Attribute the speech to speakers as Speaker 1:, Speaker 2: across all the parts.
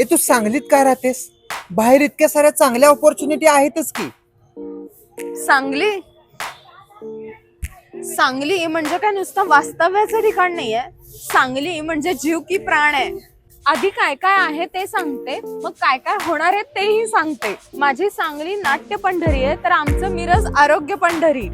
Speaker 1: ए तू सांगलीत काय राहतेस? बाहेर इतक्या साऱ्या चांगल्या ऑपॉर्च्युनिटी आहेतच की.
Speaker 2: सांगली? सांगली म्हणजे काय? नुसतं वास्तव्याचं ठिकाण नाहीये. सांगली म्हणजे जीव की प्राण आहे. आधी काय काय आहे ते सांगते मग काय काय होणार आहे तेही सांगते. माझी सांगली नाट्य पंढरी आहे तर आमचं मिरज आरोग्य पंढरी.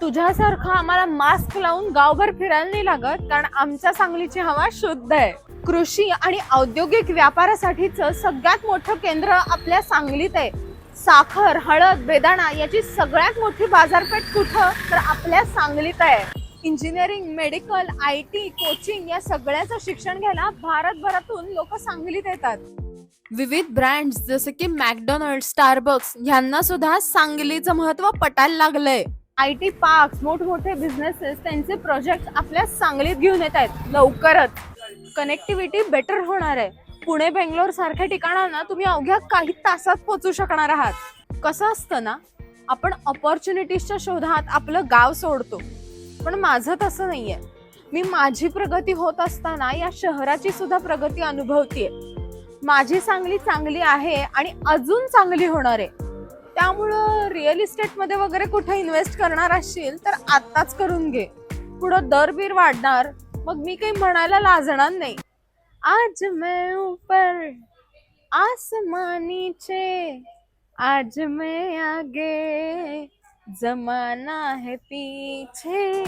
Speaker 2: तुझ्यासारखं आम्हाला मास्क लावून गावभर फिरायला नाही लागत कारण आमच्या सांगलीची हवा शुद्ध आहे. कृषी आणि औद्योगिक व्यापारासाठीचं सगळ्यात मोठं केंद्र आपल्या सांगलीत आहे. साखर हळद बेदाणा याची सगळ्यात मोठी बाजारपेठ कुठं? तर आपल्या सांगलीत आहे. Engineering medical I T coaching या सगळ्याचं शिक्षण घ्यायला भारतभरातून लोक सांगलीत येतात. विविध ब्रँड्स जसे की मॅकडोनल्ड स्टारबक्स यांना सुद्धा सांगलीचं महत्त्व पटायला लागलंय. आय टी पार्क्स मोठमोठे बिझनेसेस त्यांचे प्रोजेक्ट आपल्या सांगलीत घेऊन येत आहेत. लवकरच. कनेक्टिव्हिटी बेटर होणार आहे. पुणे बेंगलोर सारख्या ठिकाणांना तुम्ही अवघ्या काही तासात पोचू शकणार आहात. कसं असतं ना आपण ऑपॉर्च्युनिटीजच्या शोधात आपलं गाव सोडतो. पण माझं तसं नाही आहे मी माझी प्रगती होत असताना या शहराची सुद्धा प्रगती अनुभवतीये. माझी सांगली चांगली आहे आणि अजून चांगली होणार आहे. त्यामुळं रिअल इस्टेटमध्ये वगैरे कुठे इन्व्हेस्ट करणार असशील तर आत्ताच करून घे. पुढं दर बीर वाढणार. मग मी काही म्हणायला लाजणार नाही. आज मैं ऊपर आसमानीचे आज मैं आगे जमाना है पीछे.